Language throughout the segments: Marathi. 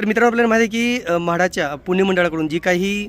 तर मित्रांनो आपल्याला माहिती आहे की म्हाडाच्या पुणे मंडळाकडून जी काही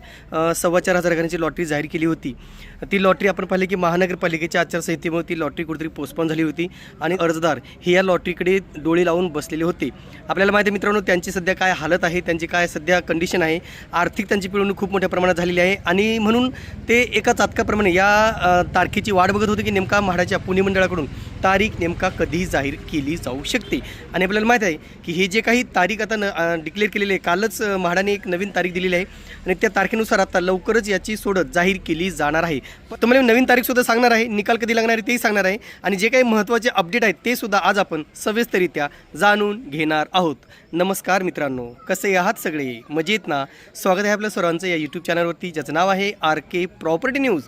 सव्वा चार हजार घरांची लॉटरी जाहीर केली होती ती लॉटरी आपण पाहिली की महानगरपालिकेच्या आचारसंहितेमुळे ती लॉटरी कुठेतरी पोस्टपॉन झाली होती आणि अर्जदार हे या लॉटरीकडे डोळे लावून बसलेले होते. आपल्याला माहिती आहे मित्रांनो त्यांची सध्या काय हालत आहे त्यांची काय सध्या कंडिशन आहे आर्थिक त्यांची पिळवणूक खूप मोठ्या प्रमाणात झालेली आहे आणि म्हणून ते एका चातकाप्रमाणे या तारखेची वाट बघत होते की नेमका म्हाडाच्या पुणे मंडळाकडून तारीख नेमका कधी जाहीर केली जाऊ शकते. आणि आपल्याला माहीत आहे की हे जे काही तारीख आता न डिक्लेअर केलेली आहे कालच म्हाडाने एक नवीन तारीख दिलेली आहे आणि त्या तारखेनुसार आता लवकरच याची सोडत जाहीर केली जाणार आहे. तुम्हाला नवीन तारीखसुद्धा सांगणार आहे निकाल कधी लागणार आहे तेही सांगणार आहे. आणि जे काही महत्त्वाचे अपडेट आहेत ते सुद्धा आज आपण सविस्तरित्या जाणून घेणार आहोत. नमस्कार मित्रांनो कसे आहात सगळे? मजेत ना? स्वागत आहे आपल्या सर्वांचं या यूट्यूब चॅनलवरती ज्याचं नाव आहे आर के प्रॉपर्टी न्यूज.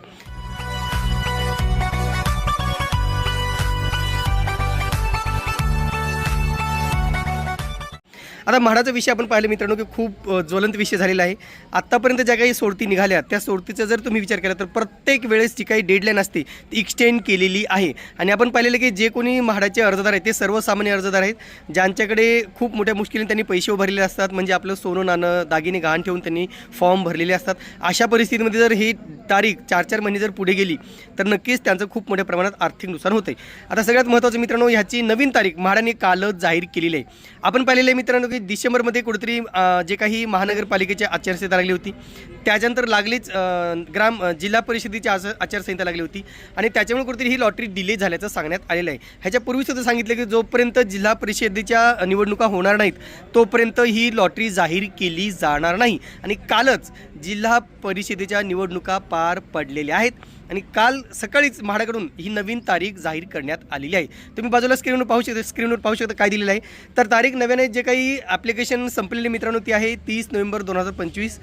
आता म्हाडाचा विषय आपण पाहिलं मित्रांनो की खूप ज्वलंत विषय झालेला आहे. आत्तापर्यंत ज्या काही सोडती निघाल्या त्या सोडतीचा जर तुम्ही विचार केला तर प्रत्येक वेळेस जी काही डेडलाईन असते ती एक्सटेंड केलेली आहे. आणि आपण पाहिलेलं की जे कोणी म्हाडाचे अर्जदार आहेत ते सर्वसामान्य अर्जदार आहेत ज्यांच्याकडे खूप मोठ्या मुश्किलीने त्यांनी पैसे उभारलेले असतात. म्हणजे आपलं सोनं नाणं दागिने गहाण ठेवून त्यांनी फॉर्म भरलेले असतात. अशा परिस्थितीमध्ये जर हे तारीख चार चार महिने जर पुढे गेली तर नक्कीच त्यांचं खूप मोठ्या प्रमाणात आर्थिक नुकसान होते आता सगळ्यात महत्त्वाचं मित्रांनो ह्याची नवीन तारीख म्हाडाने कालच जाहीर केलेली आहे. आपण पाहिलेलं आहे मित्रांनो की डिसेंबरमध्ये कुठेतरी जे काही महानगरपालिकेची आचारसंहिता लागली होती त्याच्यानंतर लागलीच ग्राम जिल्हा परिषदेची आच आचारसंहिता लागली होती आणि त्याच्यामुळे कुठेतरी ही लॉटरी डिले झाल्याचं सांगण्यात आलेलं आहे. ह्याच्यापूर्वी सुद्धा सांगितलं की जोपर्यंत जिल्हा परिषदेच्या निवडणुका होणार नाहीत तोपर्यंत ही लॉटरी जाहीर केली जाणार नाही. आणि कालच जिल्हा परिषदेच्या निवडणुका पार पडलेले आहेत. आणि काल सकाळीच म्हाडाकडून ही नवीन तारीख जाहीर करण्यात आलेली आहे. तुम्ही बाजूला स्क्रीनवर पाहू शकता स्क्रीनवर पाहू शकता काय दिलेलं आहे. तर तारीख नव्याने जे काही ॲप्लिकेशन संपलेले मित्रांनो ती आहे तीस नोव्हेंबर दोन हजार पंचवीस.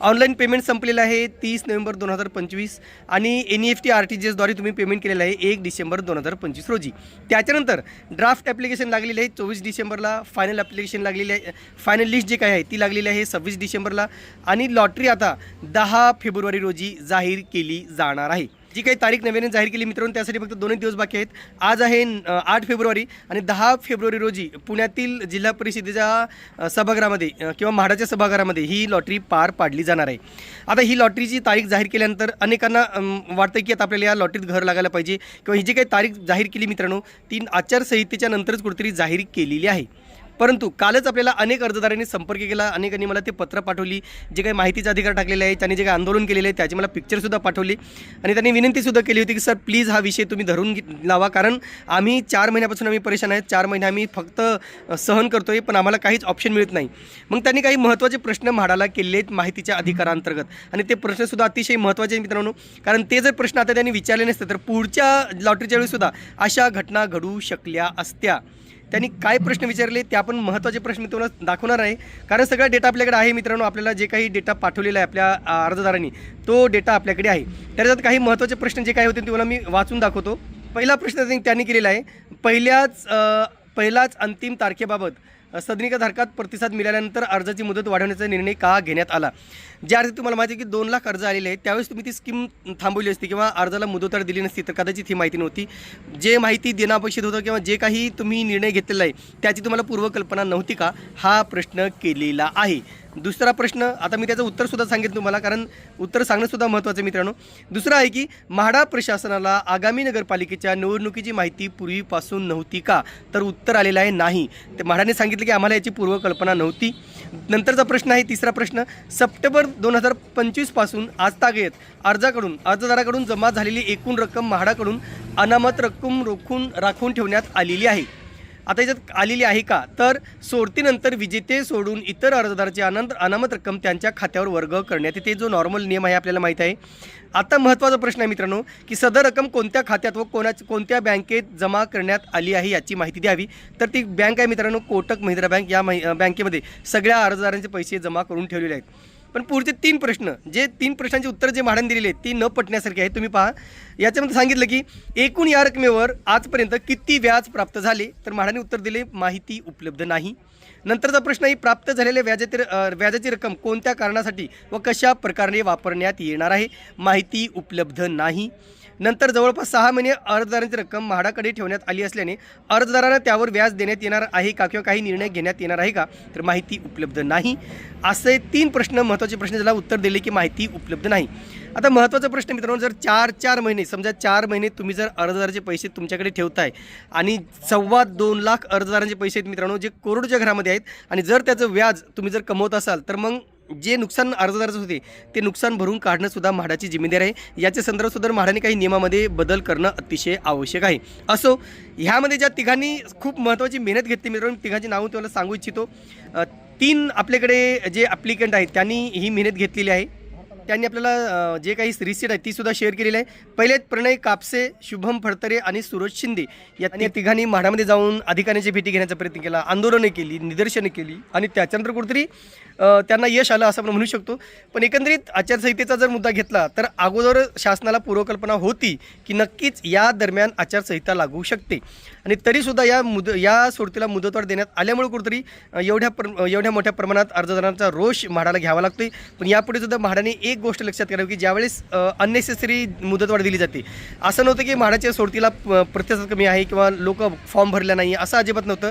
ऑनलाईन पेमेंट संपलेलं आहे तीस नोव्हेंबर दोन हजार पंचवीस आणि N E F T R T G एसद्वारे तुम्ही पेमेंट केलेलं आहे एक डिसेंबर दोन हजार पंचवीस रोजी. त्याच्यानंतर ड्राफ्ट ॲप्लिकेशन लागलेली आहे चोवीस डिसेंबरला फायनल ॲप्लिकेशन लागलेली आहे फायनल लिस्ट जी काय आहे ती लागलेली आहे सव्वीस डिसेंबरला आणि लॉटरी आता दहा फेब्रुवारी रोजी जाहीर केली जाणार आहे. जी काही तारीख नव्याने जाहीर केली मित्रांनो त्यासाठी फक्त दोनच दिवस बाकी आहेत. आज आहे आठ फेब्रुवारी आणि दहा फेब्रुवारी रोजी पुण्यातील जिल्हा परिषदेच्या सभागृहामध्ये किंवा म्हाडाच्या सभागृहामध्ये ही लॉटरी पार पाडली जाणार आहे. आता ही लॉटरीची तारीख जाहीर केल्यानंतर अनेकांना वाटतं की आता आपल्याला या लॉटरीत घर लागायला पाहिजे किंवा ही जी काही तारीख जाहीर केली मित्रांनो ती आचारसंहितेच्या नंतरच कुठेतरी जाहीर केलेली आहे. परंतु कालच आपल्याला अनेक अर्जदारांनी संपर्क केला. अनेकांनी मला ते पत्र पाठवली. जे काही माहितीचा अधिकार टाकलेले आहे त्यांनी जे काही आंदोलन केलेले आहे त्याची मला पिक्चरसुद्धा पाठवली. आणि त्यांनी विनंतीसुद्धा केली होती की सर प्लीज हा विषय तुम्ही धरून लावा. कारण आम्ही चार महिन्यापासून आम्ही परेशान आहेत. चार महिने आम्ही फक्त सहन सहन करतोय पण आम्हाला काहीच ऑप्शन मिळत नाही. मग त्यांनी काही महत्त्वाचे प्रश्न म्हाडाला केले आहेत माहितीच्या अधिकारांतर्गत. आणि ते प्रश्नसुद्धा अतिशय महत्त्वाचे आहेत मित्रांनो. कारण ते जर प्रश्न आता त्यांनी विचारले नसते तर पुढच्या लॉटरीच्या वेळीसुद्धा अशा घटना घडू शकल्या असत्या. त्यांनी काय प्रश्न विचारले ते आपण महत्त्वाचे प्रश्न मी तुम्हाला दाखवणार आहे. कारण सगळा डेटा आपल्याकडे आहे मित्रांनो आपल्याला जे काही डेटा पाठवलेला आहे आपल्या अर्जदारांनी तो डेटा आपल्याकडे आहे. त्याच्यात काही महत्त्वाचे प्रश्न जे काही होते तुम्हाला मी वाचून दाखवतो. पहिला प्रश्न त्यांनी- केलेला आहे पहिल्याच पहिलाच अंतिम तारखेबाबत सदनिकाधारकात प्रतिसाद मिळाल्यानंतर अर्जाची मुदत वाढवण्याचा निर्णय का घेण्यात आला? ज्या अर्थी तुम्हाला माहिती आहे की दोन लाख अर्ज आलेले आहेत त्यावेळेस तुम्ही ती स्कीम थांबवली असती किंवा अर्जाला मुदतवाढ दिली नसती तर कदाचित ही माहिती नव्हती. जे माहिती देणं अपेक्षित होतं किंवा जे काही तुम्ही निर्णय घेतलेला आहे त्याची तुम्हाला पूर्वकल्पना नव्हती का? हा प्रश्न केलेला आहे. दुसरा प्रश्न आता मी त्याचं उत्तरसुद्धा सांगितलं तुम्हाला कारण उत्तर सांगणंसुद्धा महत्त्वाचं आहे मित्रांनो. दुसरं आहे की म्हाडा प्रशासनाला आगामी नगरपालिकेच्या निवडणुकीची माहिती पूर्वीपासून नव्हती का? तर उत्तर आलेलं आहे नाही. ते म्हाडाने सांगितलं की आम्हाला याची पूर्वकल्पना नव्हती. नंतरचा प्रश्न आहे तिसरा प्रश्न सप्टेंबर दोन हजार पंचवीसपासून आज तागेत अर्जाकडून अर्जदाराकडून जमा झालेली एकूण रक्कम म्हाडाकडून अनामत रक्कम रोखून राखून ठेवण्यात आलेली आहे. आता याच्यात आलेली आहे का? तर सोडतीनंतर विजेते सोडून इतर अर्जदाराची अनंत अनामत रक्कम त्यांच्या खात्यावर वर्ग करण्यात येते. जो नॉर्मल नियम आहे आपल्याला माहीत आहे. आता महत्त्वाचा प्रश्न आहे मित्रांनो की सदर रक्कम कोणत्या खात्यात व कोणा कोणत्या बँकेत जमा करण्यात आली आहे याची माहिती द्यावी. तर ती बँक आहे मित्रांनो कोटक महिंद्रा बँक. या माहि बँकेमध्ये सगळ्या अर्जदारांचे पैसे जमा करून ठेवलेले आहेत. पण पुढचे तीन प्रश्न जे तीन प्रश्नांची उत्तर जे म्हाडाने दिलेले आहेत ती न पटण्यासारखी आहेत तुम्ही पहा. याच्यामध्ये सांगितलं की एकूण या रकमेवर आजपर्यंत किती व्याज प्राप्त झाले? तर म्हाडाने उत्तर दिले माहिती उपलब्ध नाही. नंतरचा प्रश्न आहे प्राप्त झालेल्या व्याजाची व्याजाची रक्कम कोणत्या कारणासाठी व कशा प्रकारे वापरण्यात येणार आहे? माहिती उपलब्ध नाही. नंतर जवळपास सहा महिने अर्जदारांची रक्कम म्हाडाकडे ठेवण्यात आली असल्याने अर्जदारांना त्यावर व्याज देण्यात येणार आहे का किंवा काही निर्णय घेण्यात येणार आहे का तर माहिती उपलब्ध नाही. असे तीन प्रश्न महत्त्वाचे प्रश्न ज्याला उत्तर दिले की माहिती उपलब्ध नाही. आता महत्त्वाचा प्रश्न मित्रांनो जर चार चार महिने समजा चार महिने तुम्ही जर अर्जदाराचे पैसे तुमच्याकडे ठेवताय आणि सव्वा दोन लाख अर्जदारांचे पैसे आहेत मित्रांनो जे करोडच्या घरामध्ये आहेत आणि जर त्याचं व्याज तुम्ही जर कमवत असाल तर मग जे नुकसान अर्जदाराचं होते ते नुकसान भरून काढणंसुद्धा म्हाडाची जिम्मेदारी आहे. याच्या संदर्भातसुद्धा म्हाडाने काही नियमामध्ये बदल करणं अतिशय आवश्यक आहे. असो ह्यामध्ये ज्या तिघांनी खूप महत्त्वाची मेहनत घेतली मित्रांनो तिघांची नावं तुम्हाला सांगू इच्छितो. तीन आपल्याकडे जे ॲप्लिकंट आहेत त्यांनी ही मेहनत घेतलेली आहे. त्यांनी आपल्याला जे काही रिसिट आहे ती सुद्धा शेअर केलेली आहे. पहिले प्रणय कापसे शुभम फडतरे आणि सूरज शिंदे या आणि या तिघांनी म्हाडामध्ये जाऊन अधिकाऱ्यांची भेटी घेण्याचा प्रयत्न केला आंदोलनं केली निदर्शनं केली आणि त्याच्यानंतर कुठेतरी त्यांना यश आलं असं आपण म्हणू शकतो. पण एकंदरीत आचारसंहितेचा जर मुद्दा घेतला तर अगोदर शासनाला पूर्वकल्पना होती की नक्कीच या दरम्यान आचारसंहिता लागू शकते. आणि तरीसुद्धा या मुद या सोडतीला मुदतवाढ देण्यात आल्यामुळे कुठेतरी एवढ्या प्र एवढ्या मोठ्या प्रमाणात अर्जदारांचा रोष म्हाडाला घ्यावा लागतोय. पण यापुढे सुद्धा म्हाडाने एक गोष्ट लक्षात करावी की ज्यावेळेस अननेसेसरी मुदतवाढ दिली जाते असं नव्हतं की म्हाडाच्या सोडतीला प्रतिसाद कमी आहे किंवा लोक फॉर्म भरल्या नाही असं अजिबात नव्हतं.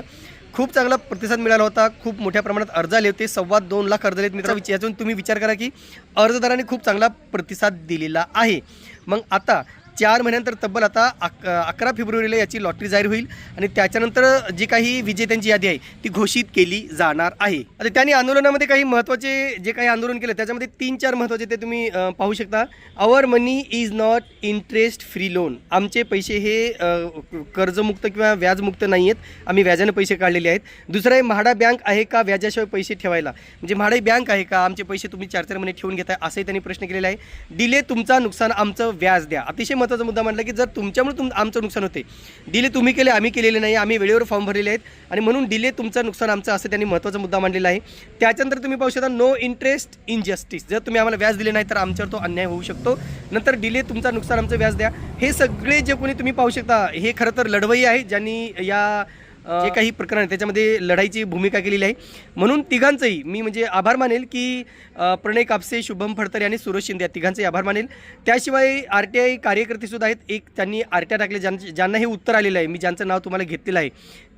खूप चांगला प्रतिसाद मिळाला होता खूप मोठ्या प्रमाणात अर्ज आले होते सव्वा दोन लाख अर्ज आले आहेत मित्र यातून तुम्ही विचार करा की अर्जदारांनी खूप चांगला प्रतिसाद दिलेला आहे. मग आता चार महिन्यानंतर तब्बल आता अक अकरा फेब्रुवारीला याची लॉटरी जाहीर होईल आणि त्याच्यानंतर जी काही विजेत्यांची यादी आहे ती घोषित केली जाणार आहे. आता त्यांनी आंदोलनामध्ये काही महत्त्वाचे जे काही आंदोलन केलं त्याच्यामध्ये तीन चार महत्त्वाचे ते तुम्ही पाहू शकता. Our money is not interest free loan आमचे पैसे हे कर्जमुक्त किंवा व्याजमुक्त नाही आहेत. आम्ही व्याजाने पैसे काढलेले आहेत. दुसरं आहे म्हाडा बँक आहे का व्याजाशिवाय पैसे ठेवायला? म्हणजे म्हाडा बँक आहे का? आमचे पैसे तुम्ही चार चार महिने ठेवून घेताय असंही त्यांनी प्रश्न केलेला आहे. डिले तुमचा नुकसान आमचं व्याज द्या. अतिशय महत्त्वाचा मुद्दा म्हटला की जर तुमच्यामुळे तुम आमचं नुकसान होते. डिले तुम्ही केले आम्ही केलेले नाही आम्ही वेळेवर फॉर्म भरलेले आहेत. आणि म्हणून डिले तुमचं नुकसान आमचं असं त्यांनी महत्त्वाचा मुद्दा मांडलेला आहे. त्याच्यानंतर तुम्ही पाहू शकता नो इंटरेस्ट इन जस्टिस जर तुम्ही आम्हाला व्याज दिले नाही तर आमच्यावर तो अन्याय होऊ शकतो. नंतर डिले तुमचा नुकसान आमचं व्याज द्या. हे सगळे जे कोणी तुम्ही पाहू शकता हे खरं तर लढवई आहे ज्यांनी या जे काही प्रकरण आहे त्याच्यामध्ये लढाईची भूमिका केलेली आहे. म्हणून तिघांचंही मी म्हणजे आभार मानेल की प्रणय कापसे शुभम फडतरे आणि सुरेश शिंदे या तिघांचंही आभार मानेल. त्याशिवाय आर टी आय कार्यकर्तेसुद्धा आहेत. एक त्यांनी आर टी आय टाकले ज्यां ज्यांना हे उत्तर आलेलं आहे. मी ज्यांचं नाव तुम्हाला घेतलेलं आहे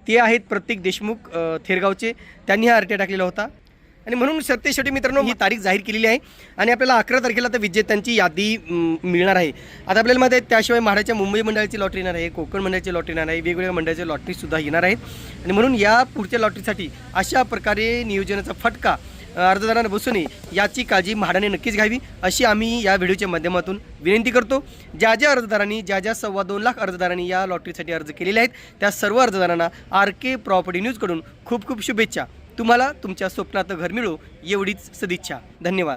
ते आहेत प्रत्येक देशमुख थेरगावचे. त्यांनी हा आर टी आय टाकलेला होता. आणि म्हणून सत्तेशेवटी मित्रांनो ही तारीख जाहीर केलेली आहे. आणि आपल्याला अकरा तारखेला तर विजेत्यांची यादी मिळणार आहे. आता आपल्याला माहिती आहे त्याशिवाय म्हाडाच्या मुंबई मंडळाची लॉटरी येणार आहे कोकण मंडळाची लॉटरी येणार आहे वेगवेगळ्या मंडळाच्या लॉटरीसुद्धा येणार आहेत. आणि म्हणून या पुढच्या लॉटरीसाठी अशा प्रकारे नियोजनाचा फटका अर्जदारांना बसू नये याची काळजी म्हाडाने नक्कीच घ्यावी अशी आम्ही या व्हिडिओच्या माध्यमातून विनंती करतो. ज्या ज्या अर्जदारांनी ज्या ज्या सव्वा दोन लाख अर्जदारांनी या लॉटरीसाठी अर्ज केलेले आहेत त्या सर्व अर्जदारांना आर के प्रॉपर्टी न्यूजकडून खूप खूप शुभेच्छा. तुम्हाला तुमच्या स्वप्नात घर मिळो एवढीच सदिच्छा. धन्यवाद.